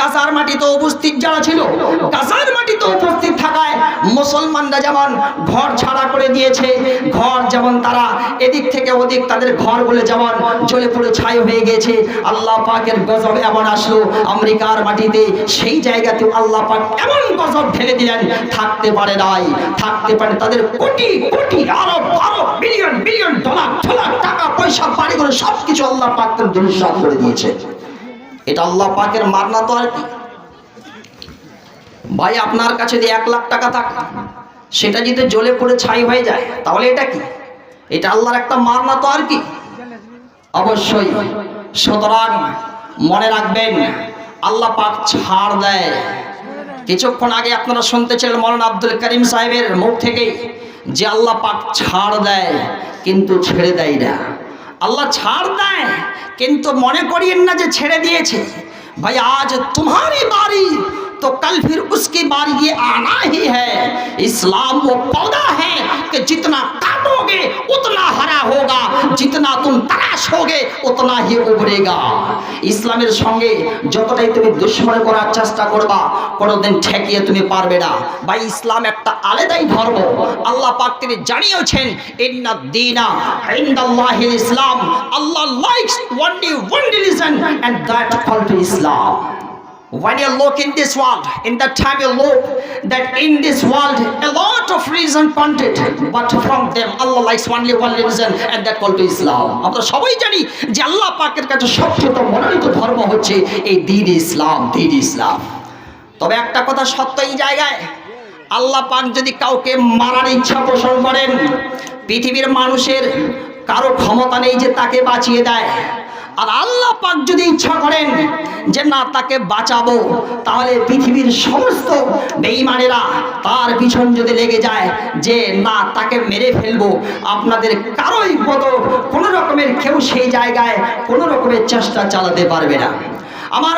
গাজার মাটিতে উপস্থিত ছিল মাটিতে উপস্থিত থাকায় মুসলমানরা যেমন ঘর ছাড়া করে দিয়েছে, ঘর যেমন তারা এদিক থেকে ওদিক তাদের হয়ে গেছে, আল্লাহ পাকের গজব এমন আসলো, আমেরিকার মাটিতে সেই জায়গাতে আল্লাহ পাক এমন গজব ঢেলে দিলেন, থাকতে পারে নাই, থাকতে পারে তাদের কোটি কোটি আরব আরব বিলিয়ন বিলিয়ন টাকা পয়সা বাড়ি করে সব কিছু আল্লাহ পাক দুর্সাদ করে দিয়েছে। এটা আল্লাহ পাকের মারনা তো আর কি? ভাই, আপনার কাছে যে এক লাখ টাকা থাকে, সেটা যদি জ্বলে পড়ে ছাই হয়ে যায়, তাহলে এটা কি? এটা আল্লাহর একটা মারনা তো আর কি? অবশ্যই। সুতরাং মনে রাখবেন, আল্লাহ পাক ছাড় দেয়। কিছুক্ষণ আগে আপনারা শুনতেছিলেন মৌলানা আব্দুল করিম সাহেবের মুখ থেকে যে আল্লাহ পাক ছাড় দেয়, কিন্তু ছেড়ে দেয় না। আল্লাহ ছাড় দেয় কিন্তু মনে করিয়েন না যে ছেড়ে দিয়েছে। ভাই আজ তোমারই বাড়ি। तो कल फिर उसकी बारी ये आना ही है इस्लाम वो पौधा है कि जितना काटोगे उतना हरा होगा जितना तुम तराशोगे उतना ही उभरेगा ইসলামের সঙ্গে যতটাই তুমি দুশ্মনী করার চেষ্টা করবা কোনোদিন ঠেকিয়ে তুমি পারবে না ভাই ইসলাম একটা আলাদাই ধর্ম আল্লাহ পাক তিনি জানিয়েছেন ইন্না দিনা ইন্দাল্লাহিল ইসলাম আল্লাহ likes only one religion and that called Islam When you look in this world, in that time you look that in this world a lot of reason wanted, but from them Allah likes only one reason and that called to Islam. আমরা সবাই জানি যে আল্লাহ পাকের কাছে সবচেয়ে মনোনীত ধর্ম হচ্ছে এই দিন ইসলাম দিন ইসলাম তবে একটা কথা সত্য এই জায়গায় আল্লাহ পাক যদি কাউকে মারার ইচ্ছা পোষণ করেন পৃথিবীর মানুষের কারও ক্ষমতা নেই যে তাকে বাঁচিয়ে দেয় আর আল্লাহ পাক যদি ইচ্ছা করেন যে না, তাকে বাঁচাবো, তাহলে পৃথিবীর সমস্ত বেঈমানেরা তার পিছন যদি লেগে যায় যে না, তাকে মেরে ফেলব, আপনাদের কারোই মতো কোনো রকমের কেউ সেই জায়গায় কোনো রকমের চেষ্টা চালাতে পারবে না। আমার